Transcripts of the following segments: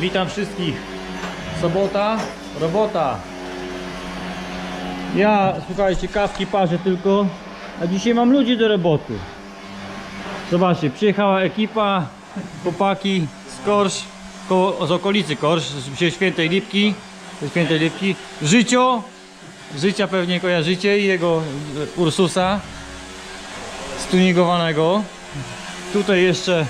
Witam wszystkich. Sobota, robota. Ja, słuchajcie, kawki parzę tylko, a dzisiaj mam ludzi do roboty. Zobaczcie, przyjechała ekipa, chłopaki z Korsz, z okolicy Korsz, z Świętej Lipki, ze Świętej Lipki. Życio, życia pewnie kojarzycie i jego Ursusa stunigowanego. Tutaj jeszcze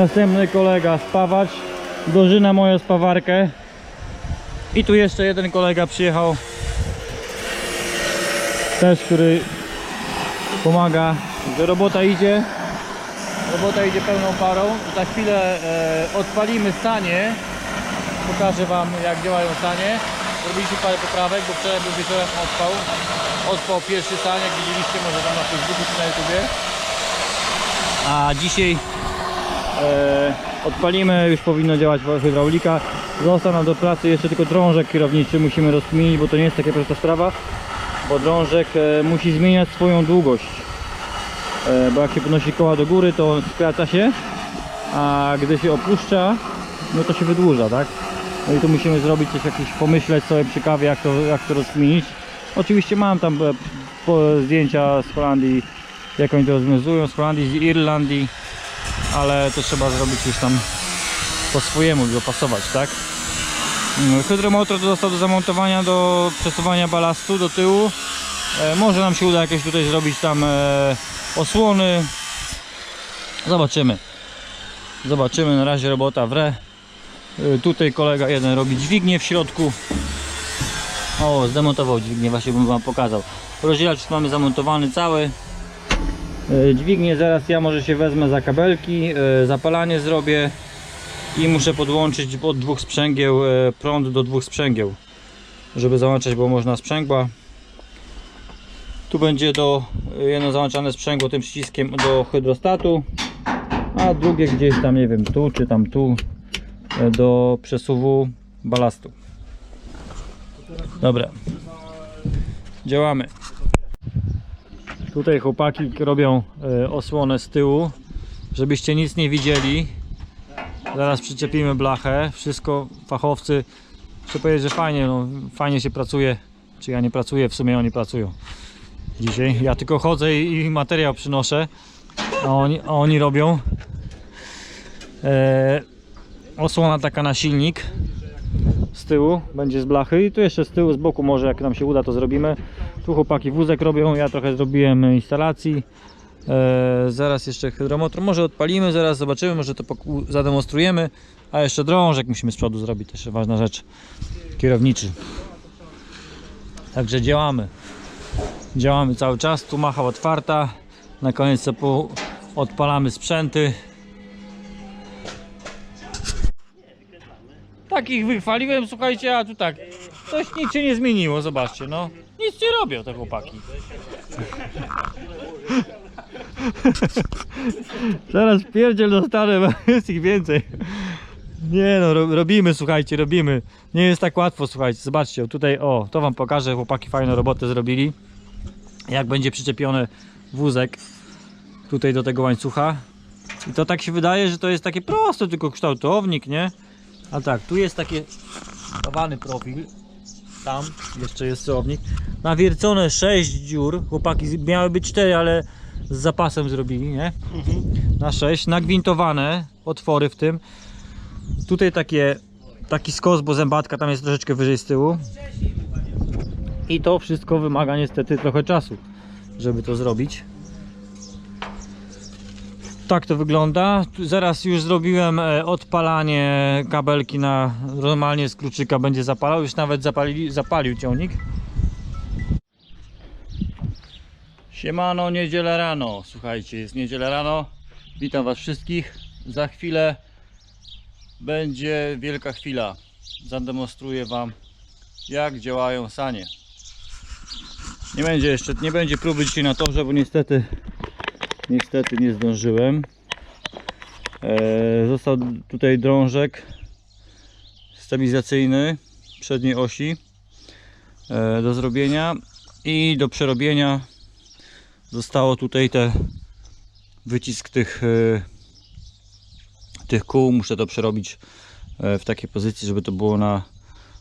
następny kolega spawacz, Gorzyna moją spawarkę. I tu jeszcze jeden kolega przyjechał też, który pomaga, że robota idzie. Robota idzie pełną parą. Za chwilę e, odpalimy sanie. Pokażę Wam jak działają sanie. Zrobiliśmy parę poprawek, bo wczoraj był wieczorem odpał. Odpał pierwszy san, jak widzieliście może tam na Facebooku czy na YouTubie. A dzisiaj odpalimy, już powinno działać hydraulika. Został nam do pracy jeszcze tylko drążek kierowniczy, musimy rozkminić, bo to nie jest taka prosta sprawa. Bo drążek e, musi zmieniać swoją długość. E, bo jak się podnosi koła do góry, to skraca się, a gdy się opuszcza, no to się wydłuża, tak? No i tu musimy zrobić coś, jakieś pomyśleć sobie przy kawie, jak to, jak to rozkminić. Oczywiście mam tam e, zdjęcia z Holandii, jak oni to rozwiązują, z Holandii, z Irlandii, ale to trzeba zrobić już tam po swojemu, dopasować, tak? Mm, Hydromotor to został do zamontowania do przesuwania balastu do tyłu. E, może nam się uda jakieś tutaj zrobić tam e, osłony. Zobaczymy. Zobaczymy, na razie robota wre. E, tutaj kolega jeden robi dźwignię w środku. O, zdemontował dźwignię, właśnie bym wam pokazał. Rozdzielacz mamy zamontowany cały. E, Dźwignię zaraz ja może się wezmę za kabelki, e, zapalanie zrobię i muszę podłączyć od dwóch sprzęgieł e, prąd do dwóch sprzęgieł, żeby załączać było można sprzęgła. Tu będzie do jedno załączane sprzęgło tym przyciskiem do hydrostatu, a drugie gdzieś tam nie wiem tu czy tam tu do przesuwu balastu. Dobra. Działamy. Tutaj chłopaki robią e, osłonę z tyłu, żebyście nic nie widzieli. Zaraz przyczepimy blachę. Wszystko fachowcy. Chcę powiedzieć, że fajnie, no, fajnie się pracuje. Czy ja nie pracuję, w sumie oni pracują. Dzisiaj ja tylko chodzę i, materiał przynoszę, a oni, a oni robią. E, osłona taka na silnik z tyłu będzie z blachy i tu jeszcze z tyłu, z boku może jak nam się uda to zrobimy. Tu chłopaki wózek robią, ja trochę zrobiłem instalacji. E, zaraz jeszcze hydromotor, może odpalimy, zaraz zobaczymy, może to zademonstrujemy. A jeszcze drążek musimy z przodu zrobić, też ważna rzecz. Kierowniczy. Także działamy. Działamy cały czas, tu macha otwarta. Na koniec po- odpalamy sprzęty. Takich wychwaliłem, słuchajcie, a tu tak. Coś nic się nie zmieniło, zobaczcie, no. Nie robią te chłopaki. Zaraz pierdziel dostanę, bo jest ich więcej. Nie no, ro- robimy, słuchajcie, robimy. Nie jest tak łatwo, słuchajcie. Zobaczcie, tutaj, o, to wam pokażę. Chłopaki fajną robotę zrobili. Jak będzie przyczepiony wózek tutaj do tego łańcucha. I to tak się wydaje, że to jest takie proste, tylko kształtownik, nie? A tak, tu jest taki chowany profil. Tam jeszcze jest celownik. Nawiercone 6 dziur. Chłopaki miały być 4, ale z zapasem zrobili, nie? Na 6. Nagwintowane otwory w tym. Tutaj takie, taki skos, bo zębatka tam jest troszeczkę wyżej z tyłu. I to wszystko wymaga niestety trochę czasu, żeby to zrobić. Tak to wygląda. Tu Zaraz już zrobiłem e, odpalanie kabelki na normalnie z kluczyka będzie zapalał. Już nawet zapalili, zapalił ciągnik. Siemano, niedziela rano. Słuchajcie, jest niedziela rano. Witam Was wszystkich. Za chwilę będzie wielka chwila. Zademonstruję Wam, jak działają sanie. Nie będzie jeszcze, nie będzie próby dzisiaj na torze, bo niestety niestety nie zdążyłem. E, został tutaj drążek stabilizacyjny przedniej osi e, do zrobienia i do przerobienia zostało tutaj te wycisk tych e, tych kół. Muszę to przerobić e, w takiej pozycji, żeby to było na,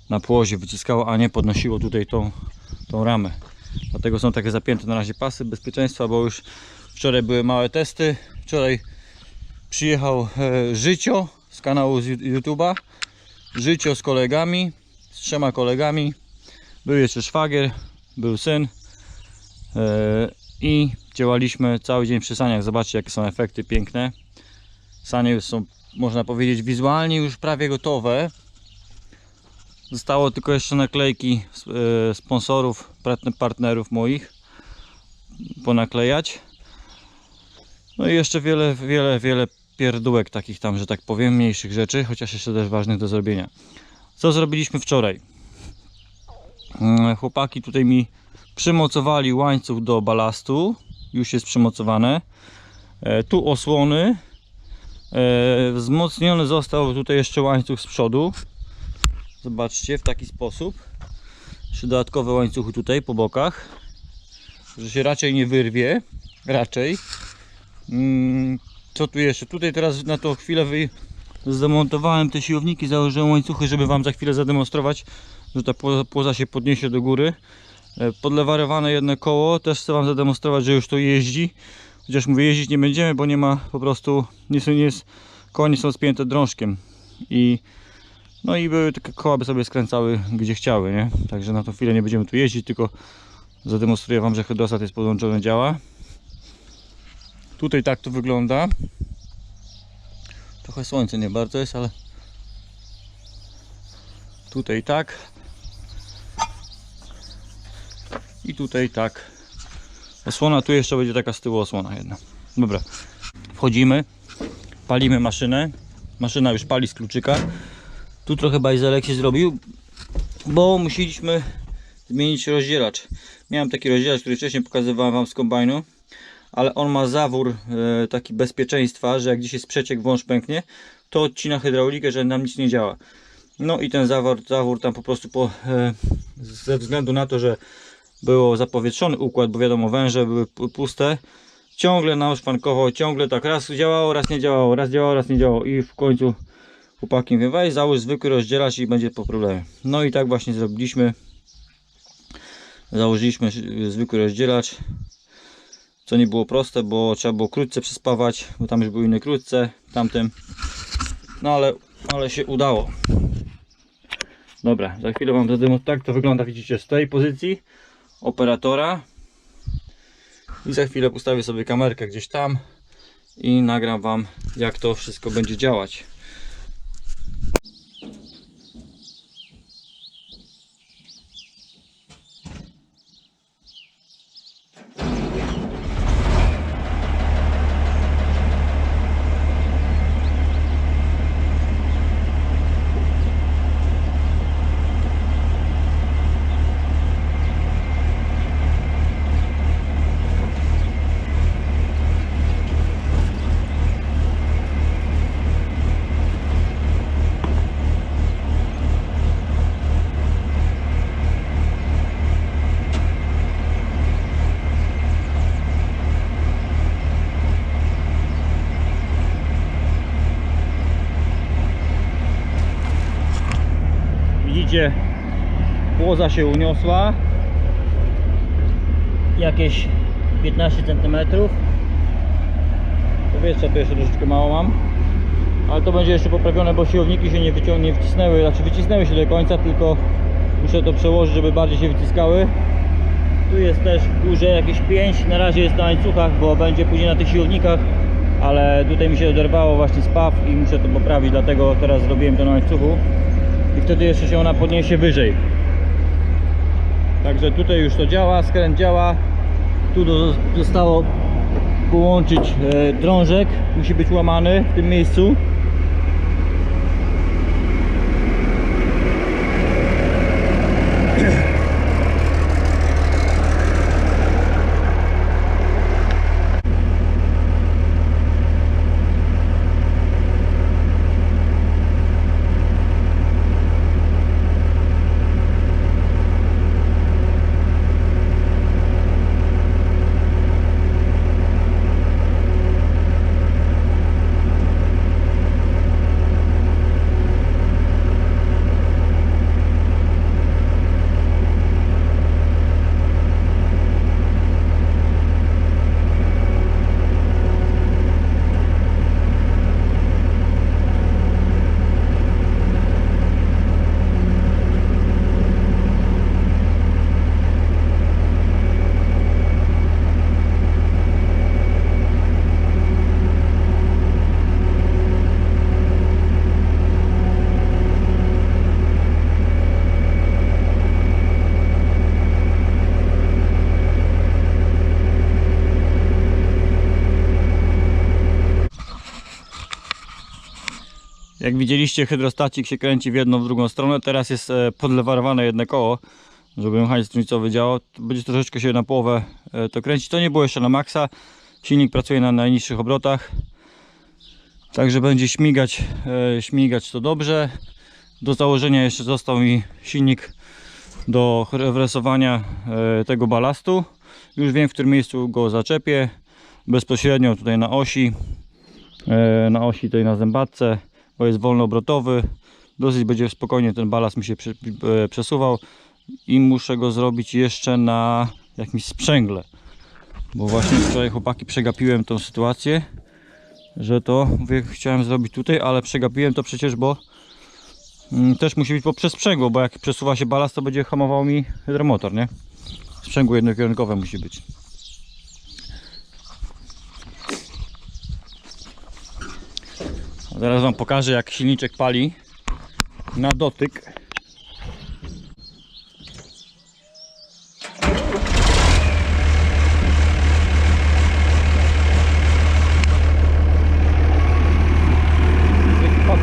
na płozie wyciskało, a nie podnosiło tutaj tą, tą ramę. Dlatego są takie zapięte na razie pasy bezpieczeństwa, bo już wczoraj były małe testy. Wczoraj przyjechał e, Życio z kanału z YouTube'a. Życio z kolegami, z trzema kolegami. Był jeszcze szwagier, był syn. I działaliśmy cały dzień przy saniach. Zobaczcie jakie są efekty piękne. Sanie są, można powiedzieć, wizualnie już prawie gotowe. Zostało tylko jeszcze naklejki e, sponsorów, partner- partnerów moich ponaklejać. No i jeszcze wiele, wiele, wiele pierdółek takich tam, że tak powiem, mniejszych rzeczy, chociaż jeszcze też ważnych do zrobienia. Co zrobiliśmy wczoraj? Mm, Chłopaki tutaj mi przymocowali łańcuch do balastu. Już jest przymocowane. E, Tu osłony. E, Wzmocniony został tutaj jeszcze łańcuch z przodu. Zobaczcie, w taki sposób. Jeszcze dodatkowe łańcuchy tutaj po bokach. Że się raczej nie wyrwie. Raczej. Mm, Co tu jeszcze? Tutaj teraz na to chwilę wy... zdemontowałem te siłowniki, założyłem łańcuchy, żeby Wam za chwilę zademonstrować, że ta pło- płoza się podniesie do góry. E, Podlewarowane jedno koło, też chcę Wam zademonstrować, że już to jeździ. Chociaż mówię, jeździć nie będziemy, bo nie ma po prostu, nie są, nie jest, koła nie są spięte drążkiem. I no i były takie koła by sobie skręcały gdzie chciały, nie? Także na tą chwilę nie będziemy tu jeździć, tylko zademonstruję Wam, że hydrostat jest podłączony, działa. Tutaj tak to wygląda. Trochę słońce nie bardzo jest, ale tutaj tak. I tutaj tak. Osłona tu jeszcze będzie taka z tyłu osłona jedna. Dobra. Wchodzimy. Palimy maszynę. Maszyna już pali z kluczyka. Tu trochę bajzelek się zrobił, bo musieliśmy zmienić rozdzielacz. Miałem taki rozdzielacz, który wcześniej pokazywałem Wam z kombajnu, ale on ma zawór e, taki bezpieczeństwa, że jak gdzieś jest przeciek, wąż pęknie, to odcina hydraulikę, że nam nic nie działa. No i ten zawór, zawór tam po prostu po, e, ze względu na to, że było zapowietrzony układ, bo wiadomo węże były pu- puste, ciągle nam szwankował, ciągle tak raz działało, raz nie działało, raz działało, raz nie działało i w końcu chłopaki mówią, weź załóż zwykły rozdzielacz i będzie po problemie. No i tak właśnie zrobiliśmy. Założyliśmy zwykły rozdzielacz, co nie było proste, bo trzeba było krótce przespawać, bo tam już były inne krótce, tamtym. No ale, ale się udało. Dobra, za chwilę wam zademo, tak to wygląda, widzicie, z tej pozycji operatora. I za chwilę ustawię sobie kamerkę gdzieś tam i nagram wam jak to wszystko będzie działać. Widzicie, się uniosła. Jakieś 15 cm. Powietrza tu jeszcze troszeczkę mało mam. Ale to będzie jeszcze poprawione, bo siłowniki się nie, nie wcisnęły. Znaczy wycisnęły się do końca, tylko muszę to przełożyć, żeby bardziej się wyciskały. Tu jest też w górze jakieś 5. Na razie jest na łańcuchach, bo będzie później na tych siłownikach. Ale tutaj mi się oderwało właśnie spaw i muszę to poprawić, dlatego teraz zrobiłem to na łańcuchu i wtedy jeszcze się ona podniesie wyżej. Także tutaj już to działa, skręt działa. Tu zostało połączyć e, drążek, musi być łamany w tym miejscu. Jak widzieliście, hydrostacik się kręci w jedną, w drugą stronę. Teraz jest e, podlewarowane jedno koło, żeby mechanizm trójcowy działał. Będzie troszeczkę się na połowę e, to kręcić. To nie było jeszcze na maksa. Silnik pracuje na najniższych obrotach. Także będzie śmigać, e, śmigać to dobrze. Do założenia jeszcze został mi silnik do rewersowania tego balastu. Już wiem w którym miejscu go zaczepię. Bezpośrednio tutaj na osi. Na osi tej na zębatce, bo jest wolnoobrotowy. Dosyć będzie spokojnie ten balast mi się e, przesuwał. I muszę go zrobić jeszcze na jakimś sprzęgle. Bo właśnie wczoraj chłopaki przegapiłem tą sytuację że to mówię, chciałem zrobić tutaj, ale przegapiłem to przecież, bo mm, też musi być poprzez sprzęgło, bo jak przesuwa się balast, to będzie hamował mi hydromotor, nie? Sprzęgło jednokierunkowe musi być. Zaraz Wam pokażę, jak silniczek pali na dotyk.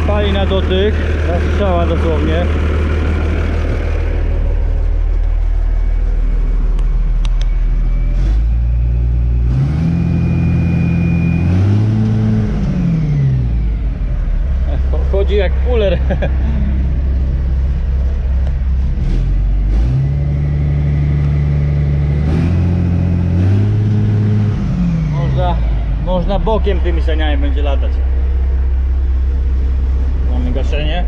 Pali na dotyk, na strzała dosłownie. Jak kuler. Można, można bokiem tymi saniami będzie latać. Mamy gaszenie.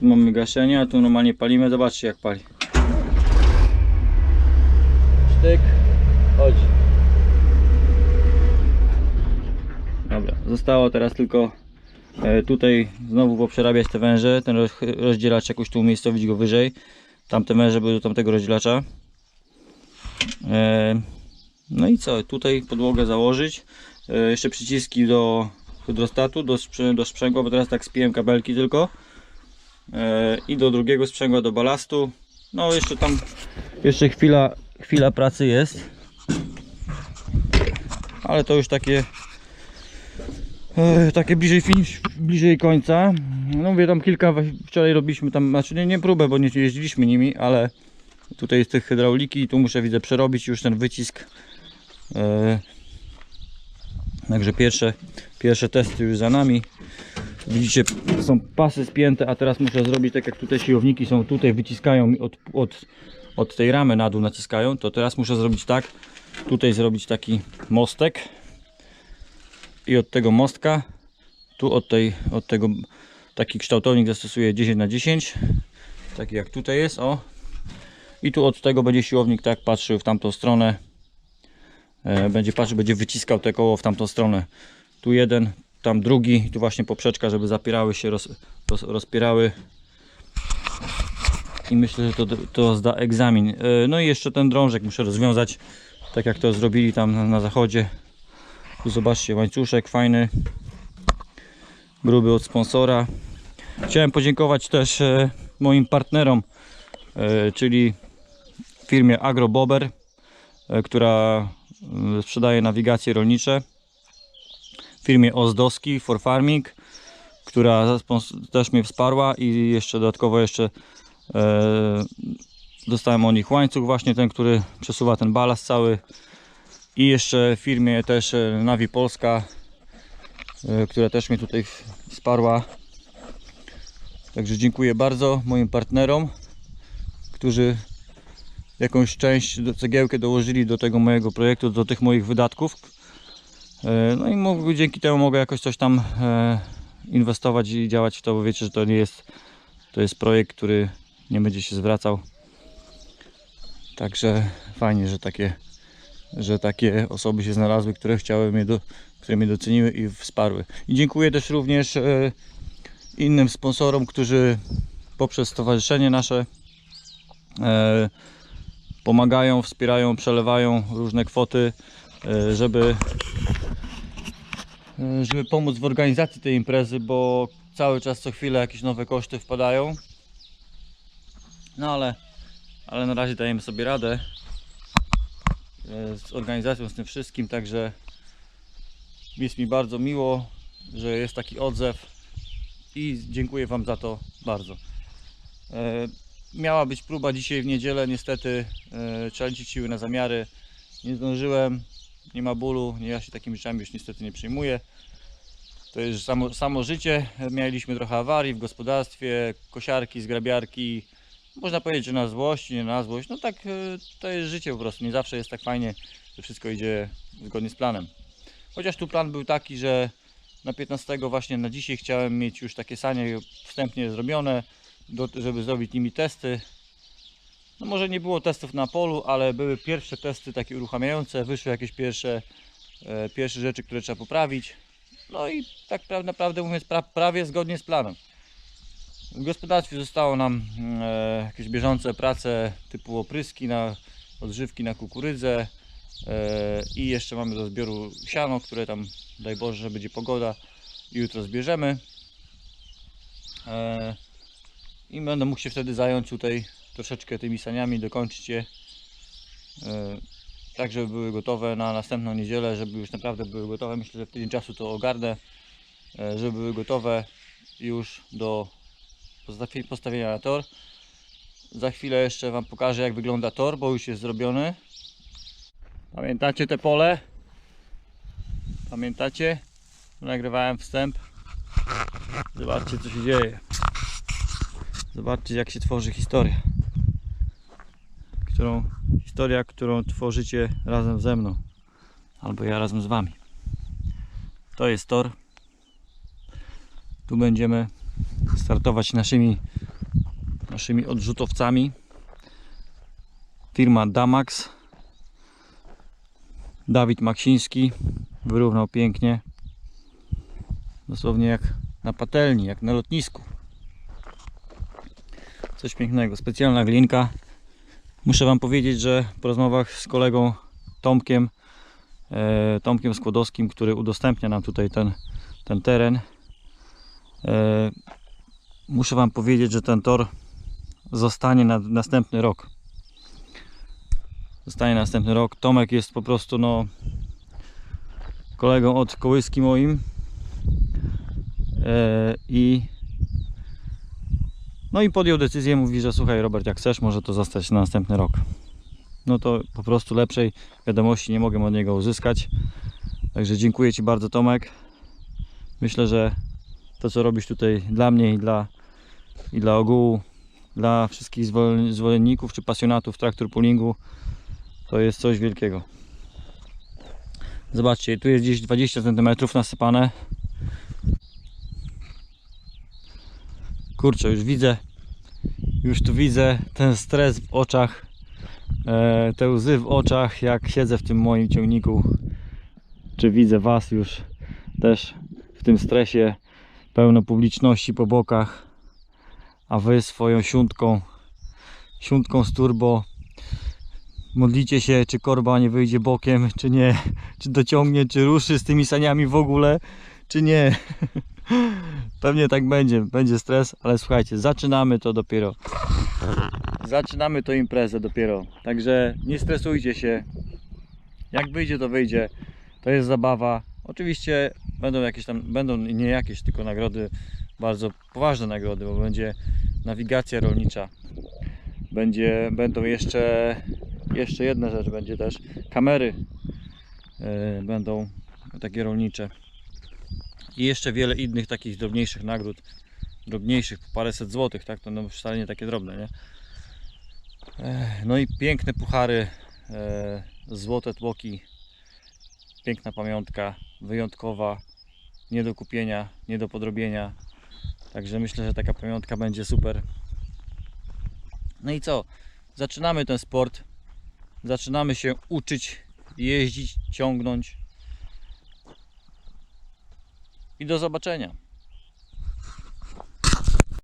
Tu mamy gaszenie, a tu normalnie palimy. Zobaczcie jak pali. Sztyk. Chodź. Dobra, zostało teraz tylko tutaj znowu poprzerabiać te węże. Ten roz, rozdzielacz jakoś tu umiejscowić go wyżej. Tamte węże były do tamtego rozdzielacza. E, no i co? Tutaj podłogę założyć. E, jeszcze przyciski do hydrostatu, do, do sprzęgła, bo teraz tak spiłem kabelki tylko. E, I do drugiego sprzęgła do balastu. No jeszcze tam, jeszcze chwila, chwila pracy jest. Ale to już takie e, takie bliżej finish, bliżej końca. No mówię tam kilka, wczoraj robiliśmy tam, znaczy nie, nie próbę, bo nie jeździliśmy nimi, ale tutaj jest tych hydrauliki i tu muszę widzę przerobić już ten wycisk. E, Także pierwsze, pierwsze testy już za nami. Widzicie, są pasy spięte, a teraz muszę zrobić tak jak tutaj siłowniki są tutaj, wyciskają od, od, od tej ramy na dół naciskają, to teraz muszę zrobić tak, tutaj zrobić taki mostek i od tego mostka, tu od, tej, od tego, taki kształtownik zastosuję 10 na 10 taki jak tutaj jest, o i tu od tego będzie siłownik tak patrzył w tamtą stronę E, będzie patrzył, będzie wyciskał te koło w tamtą stronę. Tu jeden, tam drugi, tu właśnie poprzeczka, żeby zapierały się, roz, roz, rozpierały. I myślę, że to, to zda egzamin. E, No i jeszcze ten drążek muszę rozwiązać, tak jak to zrobili tam na, na zachodzie. Tu zobaczcie, łańcuszek fajny, gruby od sponsora. Chciałem podziękować też e, moim partnerom, e, czyli firmie Agrobober, e, która sprzedaje nawigacje rolnicze firmie Ozdoski for Farming, która też mnie wsparła i jeszcze dodatkowo jeszcze dostałem od nich łańcuch właśnie ten, który przesuwa ten balast cały i jeszcze firmie też e, Navi Polska, e, która też mnie tutaj wsparła. Także dziękuję bardzo moim partnerom, którzy jakąś część cegiełkę dołożyli do tego mojego projektu, do tych moich wydatków. E, No i dzięki temu mogę jakoś coś tam inwestować i działać w to, bo wiecie, że to nie jest to jest projekt, który nie będzie się zwracał. Także fajnie, że takie że takie osoby się znalazły, które chciały mnie do, które mnie doceniły i wsparły. I dziękuję też również e, innym sponsorom, którzy poprzez stowarzyszenie nasze e, pomagają, wspierają, przelewają różne kwoty, e, żeby, żeby pomóc w organizacji tej imprezy, bo cały czas co chwilę jakieś nowe koszty wpadają. No ale, ale na razie dajemy sobie radę z organizacją, z tym wszystkim, także jest mi bardzo miło, że jest taki odzew i dziękuję Wam za to bardzo. E, miała być próba dzisiaj w niedzielę, niestety e, trzeba liczyć siły na zamiary. Nie zdążyłem, nie ma bólu, ja się takimi rzeczami już niestety nie przejmuję. To jest samo, samo życie. Mieliśmy trochę awarii w gospodarstwie, kosiarki, zgrabiarki. Można powiedzieć, że na złość, nie na złość. No tak, e, to jest życie po prostu. Nie zawsze jest tak fajnie, że wszystko idzie zgodnie z planem. Chociaż tu plan był taki, że na 15 właśnie na dzisiaj chciałem mieć już takie sanie wstępnie zrobione, do, żeby zrobić nimi testy. No może nie było testów na polu, ale były pierwsze testy takie uruchamiające, wyszły jakieś pierwsze, e, pierwsze rzeczy, które trzeba poprawić. No i tak pra- naprawdę mówiąc, pra, prawie zgodnie z planem. W gospodarstwie zostało nam e, jakieś bieżące prace typu opryski na odżywki na kukurydzę e, i jeszcze mamy do zbioru siano, które tam daj Boże, że będzie pogoda i jutro zbierzemy. E, I będę mógł się wtedy zająć tutaj troszeczkę tymi saniami, dokończyć je e, tak, żeby były gotowe na następną niedzielę, żeby już naprawdę były gotowe. Myślę, że w tydzień czasu to ogarnę, e, żeby były gotowe już do postawienia na tor. Za chwilę jeszcze Wam pokażę jak wygląda tor, bo już jest zrobiony. Pamiętacie te pole? Pamiętacie? Nagrywałem wstęp. Zobaczcie co się dzieje. Zobaczcie jak się tworzy historia. Którą, historia, którą tworzycie razem ze mną. Albo ja razem z Wami. To jest tor. Tu będziemy startować naszymi naszymi odrzutowcami. Firma Damax. Dawid Maksiński wyrównał pięknie. Dosłownie jak na patelni, jak na lotnisku. Coś pięknego, specjalna glinka. Muszę Wam powiedzieć, że po rozmowach z kolegą Tomkiem, e, Tomkiem Skłodowskim, który udostępnia nam tutaj ten, ten teren, e, muszę Wam powiedzieć, że ten tor zostanie na następny rok. Zostanie na następny rok. Tomek jest po prostu no kolegą od kołyski moim. E, I no i podjął decyzję, mówi, że słuchaj Robert, jak chcesz, może to zostać na następny rok. No to po prostu lepszej wiadomości nie mogę od niego uzyskać. Także dziękuję Ci bardzo Tomek. Myślę, że to co robisz tutaj dla mnie i dla, i dla ogółu dla wszystkich zwol- zwolenników czy pasjonatów traktor pullingu to jest coś wielkiego. Zobaczcie, tu jest gdzieś 20 cm nasypane. Kurczę, już widzę, już tu widzę ten stres w oczach, e, te łzy w oczach, jak siedzę w tym moim ciągniku. Czy widzę Was już też w tym stresie, pełno publiczności po bokach a wy swoją siuntką, siuntką z turbo modlicie się, czy korba nie wyjdzie bokiem, czy nie, czy dociągnie, czy ruszy z tymi saniami w ogóle, czy nie. Pewnie tak będzie, będzie stres, ale słuchajcie, zaczynamy to dopiero. Zaczynamy to imprezę dopiero, także nie stresujcie się. Jak wyjdzie, to wyjdzie. To jest zabawa. Oczywiście będą jakieś tam, będą nie jakieś, tylko nagrody, bardzo poważne nagrody, bo będzie nawigacja rolnicza. Będzie, będą jeszcze, jeszcze jedna rzecz, będzie też kamery e, będą takie rolnicze. I jeszcze wiele innych takich drobniejszych nagród, drobniejszych, po paręset złotych, tak? To no wcale nie takie drobne, nie? E, No i piękne puchary, e, złote tłoki, piękna pamiątka, wyjątkowa, nie do kupienia, nie do podrobienia. Także myślę, że taka pamiątka będzie super. No i co? Zaczynamy ten sport. Zaczynamy się uczyć jeździć, ciągnąć. I do zobaczenia.